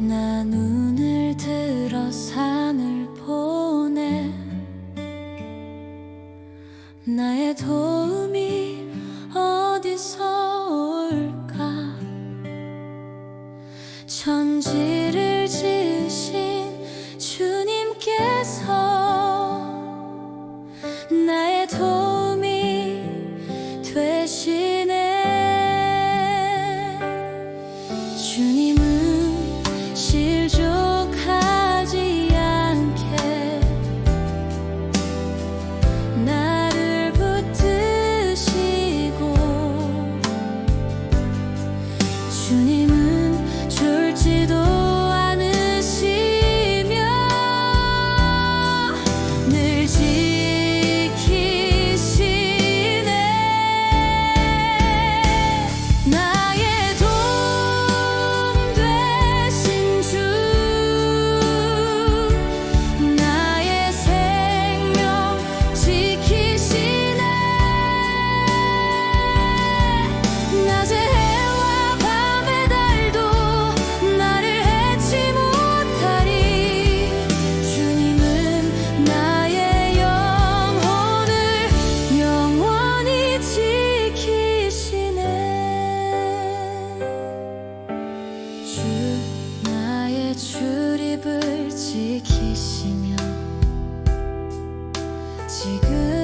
나 눈을 들어 산을 보네 나의 도움이 어디서 지키시며 지금